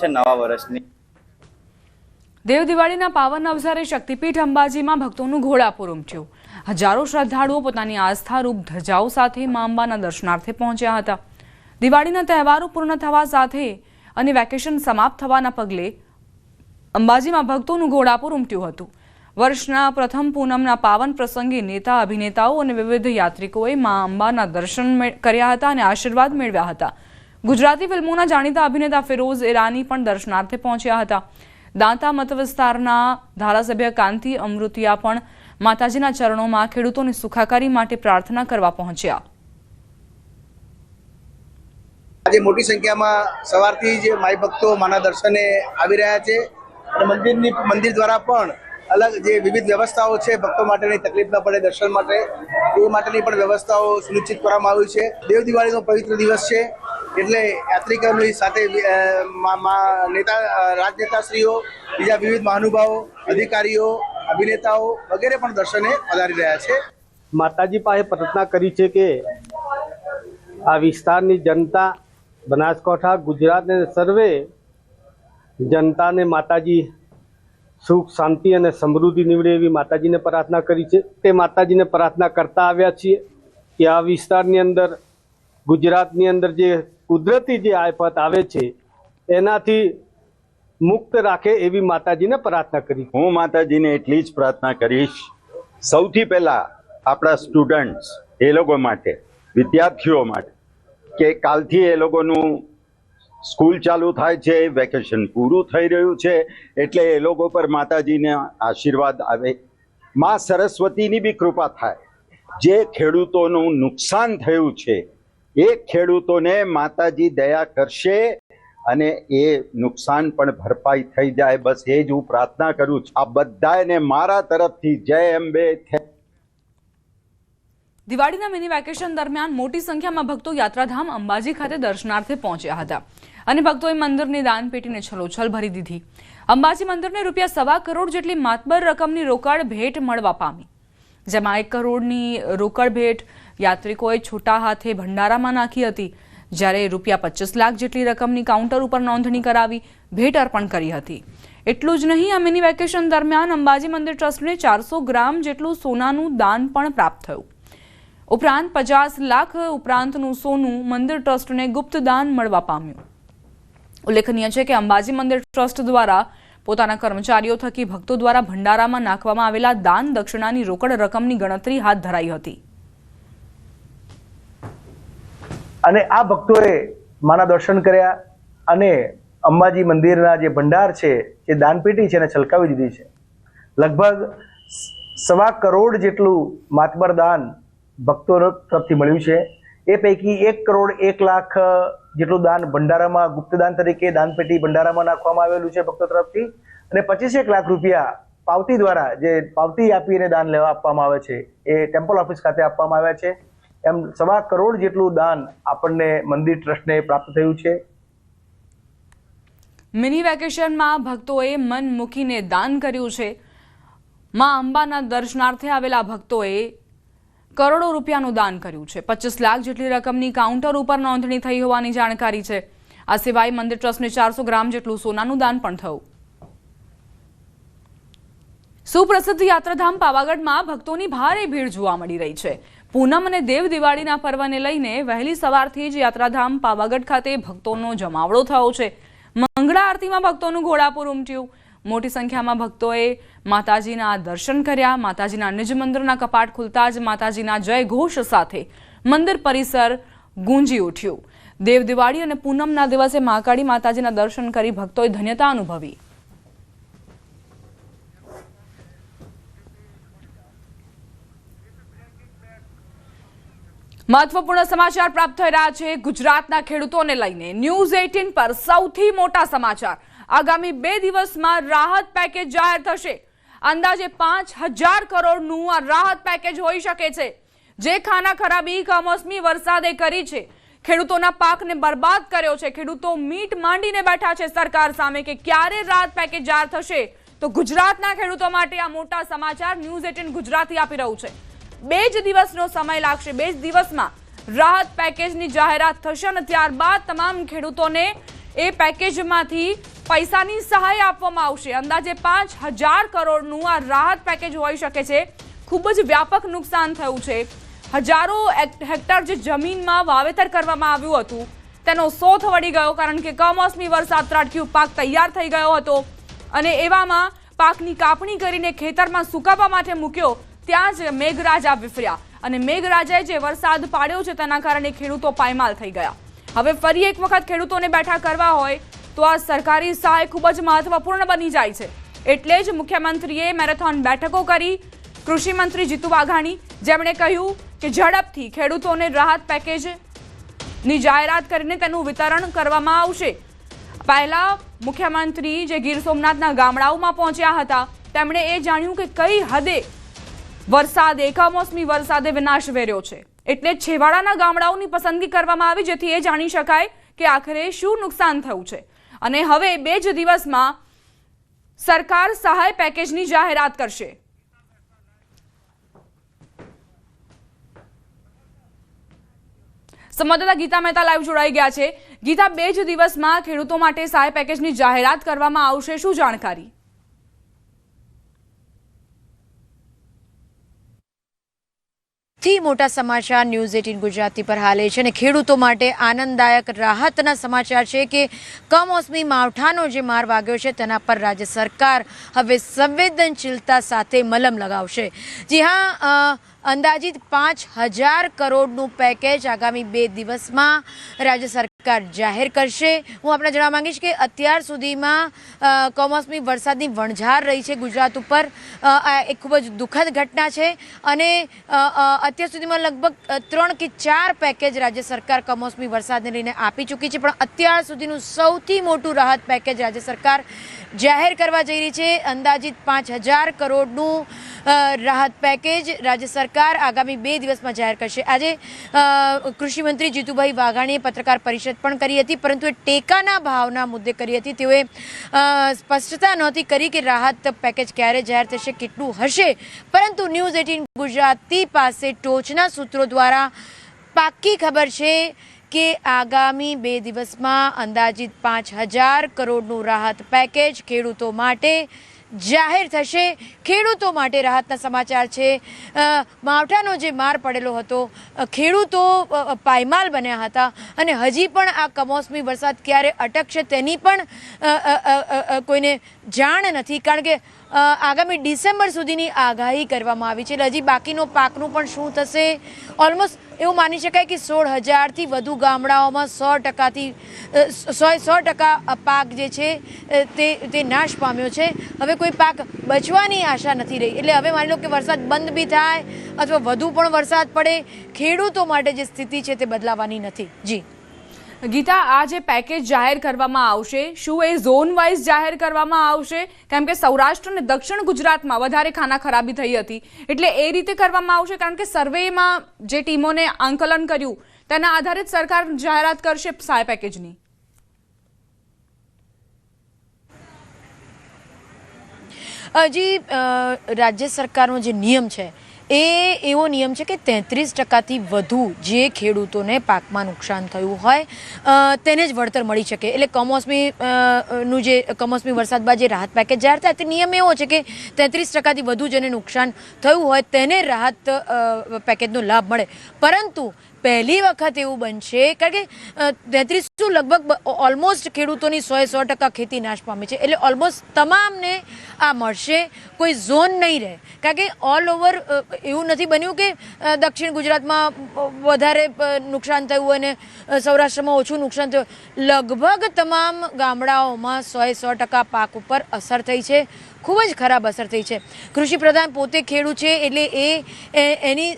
છે નવા વર્ષની. દેવ દિવાળીના પાવન અવસરે શક્તિપીઠ અંબાજીમાં ભક્તોનું ઘોડાપુર ઉમટ્યું હજારો શ્રદ્ધાળુઓ પોતાની આસ્થારૂપ ધજાઓ સાથે મા અંબાના દર્શનાર્થે પહોંચ્યા હતા. દિવાળીના તહેવારો પૂર્ણ થવા સાથે અને વેકેશન સમાપ્ત થવાના પગલે અંબાજીમાં ભક્તોનું ઘોડાપુર ઉમટ્યું હતું. વર્ષના પ્રથમ પૂનમના પાવન પ્રસંગે નેતા, અભિનેતાઓ અને વિવિધ યાત્રિકોએ મા અંબાના દર્શન કર્યા હતા અને આશીર્વાદ મેળવ્યા હતા. ગુજરાતી ફિલ્મોના જાણીતા અભિનેતા ફિરોઝ ઈરાની પણ દર્શનાર્થે પહોંચ્યા હતા. દાંતા મત ધારાસભ્ય કાંતિ અમૃતિયા પણ માતાજીના ચરણોમાં ખેડૂતોની સુખાકારી માટે પ્રાર્થના કરવા પહોંચ્યા. આજે મોટી સંખ્યામાં સવારથી જ માઈ ભક્તો માના દર્શને આવી રહ્યા છે અને મંદિરની, મંદિર દ્વારા પણ અલગ જે વિવિધ વ્યવસ્થાઓ છે ભક્તો માટેની તકલીફ ન પડે દર્શન માટે, એ માટેની પણ વ્યવસ્થાઓ સુનિશ્ચિત કરવામાં આવી છે. દેવ દિવાળીનો પવિત્ર દિવસ છે. એટલે યાત્રિકોની સાથે નેતા રાજનેતાશ્રીઓ, બીજા વિવિધ મહાનુભાવો, અધિકારીઓ, અભિનેતાઓ વગેરે પણ દર્શને પધારી રહ્યા છે. માતાજી પાસે પ્રાર્થના કરી છે કે આ વિસ્તારની જનતા, બનાસકાંઠા, ગુજરાતને સર્વે જનતાને માતાજી સુખ, શાંતિ અને સમૃદ્ધિ નીવડે એવી માતાજીને પ્રાર્થના કરી છે. તે માતાજીને પ્રાર્થના કરતા આવ્યા છીએ કે આ વિસ્તારની અંદર ગુજરાતની અંદર જે કુદરતી જે આફત આવે છે, એનાથી મુક્ત રાખે એવી માતાજીને પ્રાર્થના કરી. હું માતાજીને એટલી જ પ્રાર્થના કરીશ. સૌથી પહેલા આપણા સ્ટુડન્ટ્સ એ લોકો માટે, વિદ્યાર્થીઓ માટે, કે કાલથી એ લોકોનું સ્કૂલ ચાલુ થાય છે વેકેશન પૂરું થઈ રહ્યું છે, એટલે એ લોકો પર માતાજીના આશીર્વાદ આવે. માં સરસ્વતીની બી કૃપા થાય. જે ખેડૂતોનું નુકસાન થયું છે એ ખેડૂતોને માતાજી દયા કરશે અને એ નુકસાન પણ ભરપાઈ થઈ જાય. બસ એ જ હું પ્રાર્થના કરું છું. આ બધાને મારા તરફથી જય અંબે. દિવાળીના મિની વેકેશન દરમિયાન મોટી સંખ્યામાં ભક્તો યાત્રાધામ અંબાજી ખાતે દર્શનાર્થે પહોંચ્યા હતા અને ભક્તોએ મંદિરની દાનપેટીને છલોછલ ભરી દીધી. અંબાજી મંદિરને રૂપિયા સવા કરોડ જેટલી માતબર રકમની રોકડ ભેટ મળવા પામી. જેમાં એક કરોડની રોકડ ભેટ યાત્રિકોએ છોટા હાથે ભંડારામાં નાખી હતી, જ્યારે રૂપિયા પચીસ લાખ જેટલી રકમની કાઉન્ટર ઉપર નોંધણી કરાવી ભેટ અર્પણ કરી હતી. એટલું જ નહીં, આ મિની વેકેશન દરમિયાન અંબાજી મંદિર ટ્રસ્ટને ચારસો ગ્રામ જેટલું સોનાનું દાન પણ પ્રાપ્ત થયું. ઉપરાંત પચાસ લાખ ઉપરાંતનું સોનું મંદિર ટ્રસ્ટને ગુપ્ત દાન મળવા પામ્યું. ઉલ્લેખનીય છે કે અંબાજી મંદિર ટ્રસ્ટ દ્વારા પોતાના કર્મચારીઓ થકી ભક્તો દ્વારા ભંડારામાં નાખવામાં આવેલા દાન દક્ષિણાની રોકડ રકમની ગણતરી હાથ ધરાઈ હતી. અને આ ભક્તોએ માના દર્શન કર્યા અને અંબાજી મંદિરના જે ભંડાર છે, જે દાનપેટી છે એને છલકાવી દીધી છે. લગભગ સવા કરોડ જેટલું માતબર દાન ભક્તો તરફથી મળ્યું છે. એ પૈકી એક કરોડ એક લાખ જેટલું દાન ભંડારામાં, ગુપ્તદાન તરીકે દાનપેટી ભંડારામાં નાખવામાં આવેલું છે ભક્તો તરફથી. અને પચીસેક લાખ રૂપિયા પાવતી દ્વારા જે પાવતી આપીને દાન લેવા આપવામાં આવે છે, એ ટેમ્પલ ઓફિસ ખાતે આપવામાં આવ્યા છે. એમ સવા કરોડ જેટલું દાન આપણને મંદિર ટ્રસ્ટને પ્રાપ્ત થયું છે. મિની વેકેશનમાં ભક્તોએ મન મૂકીને દાન કર્યું છે. મા અંબાના દર્શનાર્થે આવેલા ભક્તોએ કરોડો રૂપિયાનું દાન કર્યું છે. પચીસ લાખ જેટલી રકમની કાઉન્ટર ઉપર નોંધણી થઈ હોવાની જાણકારી છે. આ સિવાય મંદિર ટ્રસ્ટને ચારસો ગ્રામ જેટલું સોનાનું દાન પણ થયું. સુપ્રસિદ્ધ યાત્રાધામ પાવાગઢમાં ભક્તોની ભારે ભીડ જોવા મળી રહી છે. પૂનમ અને દેવ દિવાળીના પર્વને લઈને વહેલી સવારથી જ યાત્રાધામ પાવાગઢ ખાતે ભક્તોનો જમાવડો થયો છે. મંગળા આરતીમાં ભક્તોનું ઘોડાપુર ઉમટ્યું. મોટી સંખ્યામાં ભક્તોએ માતાજીના દર્શન કર્યા, માતાજીના નિજ મંદિરના કપાટ ખુલતા જ માતાજીના જય ઘોષ સાથે મંદિર પરિસર ગુંજી ઉઠ્યું. દેવ દિવાળી અને પૂનમના દિવસે મહાકાળી માતાજીના દર્શન કરી ભક્તોએ ધન્યતા અનુભવી. મહત્વપૂર્ણ સમાચાર પ્રાપ્ત થઈ રહ્યા છે ગુજરાતના ખેડૂતોને લઈને. ન્યૂઝ એટીન પર સૌથી મોટા સમાચાર. આગામી બે દિવસમાં રાહત પેકેજ જાહેર થશે. અંદાજે પાંચ હજાર કરોડનું આ રાહત પેકેજ હોઈ શકે છે. જે ખાના ખરાબી, કમોસમી વરસાદે કરી છે. ખેડૂતોના પાકને બરબાદ કર્યો છે. ખેડૂતો મીટ માંડીને બેઠા છે સરકાર સામે કે ક્યારે રાહત પેકેજ જાહેર થશે? તો ગુજરાતના ખેડૂતો માટે આ મોટા સમાચાર ન્યૂઝ એટીન ગુજરાતી આપી રહ્યું છે. બે જ દિવસનો સમય લાગશે. બે જ દિવસમાં રાહત પેકેજની જાહેરાત થશે અને ત્યારબાદ તમામ ખેડૂતોને એ પેકેજમાંથી પૈસાની સહાય આપવામાં આવશે. અંદાજે પાંચ હજાર કરોડનું આ રાહત પેકેજ હોઈ શકે છે. ખૂબ જ વ્યાપક નુકસાન થયું છે. હજારો હેક- હેક્ટર જે જમીનમાં વાવેતર કરવામાં આવ્યું હતું, તેનો શોથ વળી ગયો કારણ કે કમોસમી વરસાદ ત્રાટક્યું પાક તૈયાર થઈ ગયો હતો અને એવામાં પાકની કાપણી કરીને ખેતરમાં સુકાવા માટે મૂક્યો, ત્યાં જ મેઘરાજા વિફર્યા અને મેઘરાજાએ જે વરસાદ પાડ્યો છે તેના કારણે ખેડૂતો પાયમાલ થઈ ગયા. હવે ફરી એક વખત ખેડૂતોને બેઠા કરવા હોય તો આ સરકારી સહાય ખૂબ જ મહત્વપૂર્ણ બની જાય છે. એટલે જ મુખ્યમંત્રીએ મેરેથોન બેઠકો કરી. કૃષિમંત્રી જીતુ વાઘાણી, જેમણે કહ્યું કે ઝડપથી ખેડૂતોને રાહત પેકેજની જાહેરાત કરીને તેનું વિતરણ કરવામાં આવશે. પહેલા મુખ્યમંત્રી જે ગીર સોમનાથના ગામડાઓમાં પહોંચ્યા હતા, તેમણે એ જાણ્યું કે કઈ હદે વરસાદે કમોસમી વરસાદે વિનાશ વેર્યો છે. એટલે છેવાડાના ગામડાઓની પસંદગી કરવામાં આવી, જેથી એ જાણી શકાય કે આખરે શું નુકસાન થયું છે. અને હવે બે જ દિવસમાં સરકાર સહાય પેકેજની જાહેરાત કરશે. સંવાદદાતા ગીતા મહેતા લાઈવ જોડાઈ ગયા છે. ગીતા, બે જ દિવસમાં ખેડૂતો માટે સહાય પેકેજની જાહેરાત કરવામાં આવશે, શું જાણકારી? થી મોટા સમાચાર ન્યૂઝ એટીન ગુજરાતી પર હાલે છે અને ખેડૂતો માટે આનંદદાયક રાહતના સમાચાર છે કે કમોસમી માવઠાનો જે માર વાગ્યો છે તેના પર રાજ્ય સરકાર હવે સંવેદનશીલતા સાથે મલમ લગાવશે. જી હા અંદાજિત પાંચ હજાર કરોડનું પેકેજ આગામી બે દિવસમાં રાજ્ય સરકાર જાહેર કરશે. હું આપણે જણાવવા માંગીશ કે અત્યાર સુધીમાં કમોસમી વરસાદની વણઝાર રહી છે ગુજરાત ઉપર. એક ખૂબ જ દુઃખદ ઘટના છે અને અત્યાર સુધીમાં લગભગ ત્રણ કે ચાર પેકેજ રાજ્ય સરકાર કમોસમી વરસાદને લઈને આપી ચૂકી છે. પણ અત્યાર સુધીનું સૌથી મોટું રાહત પેકેજ રાજ્ય સરકાર જાહેર કરવા જઈ રહી છે. અંદાજિત પાંચ હજાર કરોડનું રાહત પેકેજ રાજ્ય સરકાર આગામી બે દિવસમાં જાહેર કરશે. આજે કૃષિમંત્રી જીતુભાઈ વાઘાણીએ પત્રકાર પરિષદ પણ કરી હતી, પરંતુ એ ટેકાના ભાવના મુદ્દે કરી હતી. તેઓએ સ્પષ્ટતા નહોતી કરી કે રાહત પેકેજ ક્યારે જાહેર થશે, કેટલું હશે. પરંતુ ન્યૂઝ એટીન ગુજરાતી પાસે ટોચના સૂત્રો દ્વારા પાક્કી ખબર છે કે આગામી બે દિવસમાં અંદાજિત પાંચ હજાર કરોડનું રાહત પેકેજ ખેડૂતો માટે જાહેર થશે. ખેડૂતો માટે રાહતના સમાચાર છે. માવઠાનો જે માર પડેલો હતો ખેડૂતો પાયમાલ બન્યા હતા અને હજી પણ આ કમોસમી વરસાદ ક્યારે અટકશે તેની પણ કોઈને જાણ નથી. કારણ કે આગામી ડિસેમ્બર સુધીની આગાહી કરવામાં આવી છે. એટલે હજી બાકીનો પાકનું પણ શું થશે? ઓલમોસ્ટ એવું માની શકાય કે સોળ હજારથી વધુ ગામડાઓમાં સો ટકાથી સો સો ટકા પાક જે છે તે તે નાશ પામ્યો છે. હવે કોઈ પાક બચવાની આશા નથી રહી. એટલે હવે માની લો કે વરસાદ બંધ બી થાય અથવા વધુ પણ વરસાદ પડે, ખેડૂતો માટે જે સ્થિતિ છે તે બદલાવાની નથી. જી. ગીતા, આ જે પેકેજ જાહેર કરવામાં આવશે, શું એ ઝોન વાઇઝ જાહેર કરવામાં આવશે? કેમ કે સૌરાષ્ટ્ર અને દક્ષિણ ગુજરાતમાં વધારે ખાના ખરાબી થઈ હતી. એટલે એ રીતે કરવામાં આવશે, કારણ કે સર્વેમાં જે ટીમોને આંકલન કર્યું, તેના આધારિત સરકાર જાહેરાત કરશે સહાય પેકેજની હજી રાજ્ય સરકારનો જે નિયમ છે એ એવો નિયમ છે કે તેત્રીસ ટકાથી વધુ જે ખેડૂતોને પાકમાં નુકસાન થયું હોય તેને જ વળતર મળી શકે. એટલે કમોસમી નું જે કમોસમી વરસાદ બાદ જે રાહત પેકેજ જાહેર થાય, તે નિયમ એવો છે કે તેત્રીસ ટકાથી વધુ જેને નુકસાન થયું હોય, તેને રાહત પેકેજનો લાભ મળે. પરંતુ પહેલી વખત એવું બનશે, કારણ કે તેત્રીસ લગભગ ઓલમોસ્ટ ખેડૂતોની સો સો ટકા ખેતી નાશ પામી છે. એટલે ઓલમોસ્ટ તમામને આ મળશે, કોઈ ઝોન નહીં રહે. કારણ કે ઓલ ઓવર એવું નથી બન્યું કે દક્ષિણ ગુજરાતમાં વધારે નુકસાન થયું અને સૌરાષ્ટ્રમાં ઓછું નુકસાન થયું. લગભગ તમામ ગામડાઓમાં સો સો ટકા પાક ઉપર અસર થઈ છે. ખૂબ જ ખરાબ અસર થઈ છે. કૃષિ પ્રધાન પોતે ખેડૂત છે, એટલે એ એની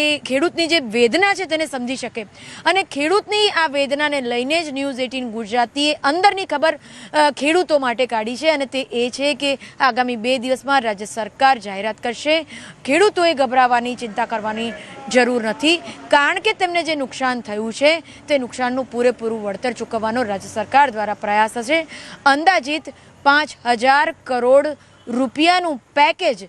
એ ખેડૂતની જે વેદના છે, તેને સમજી શકે. અને ખેડૂતની આ વેદનાને લઈને જ ન્યૂઝ એટીન ગુજરાતીએ અંદરની ખબર ખેડૂતો માટે કાઢી છે અને તે એ છે કે આગામી બે દિવસમાં રાજ્ય સરકાર જાહેરાત કરશે. ખેડૂતોએ ગભરાવાની, ચિંતા કરવાની જરૂર નથી. કારણ કે તેમને જે નુકસાન થયું છે, તે નુકસાનનું પૂરેપૂરું વળતર ચૂકવવાનો રાજ્ય સરકાર દ્વારા પ્રયાસ હશે. અંદાજિત પાંચ હજાર કરોડ રૂપિયાનું પેકેજ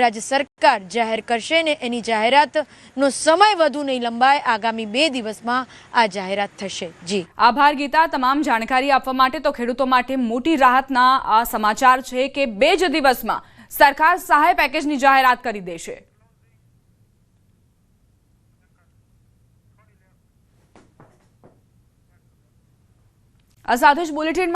રાજ્ય સરકાર જાહેર કરશે ને એની જાહેરાતનો સમય વધુ નહીં લંબાય, આગામી બે દિવસમાં આ જાહેરાત થશે. જી. આભાર ગીતા, તમામ જાણકારી આપવા માટે તો ખેડૂતો માટે મોટી રાહતના આ સમાચાર છે કે બે જ દિવસમાં સરકાર સહાય પેકેજની જાહેરાત કરી દેશે. આ સાથે જ બુલેટિન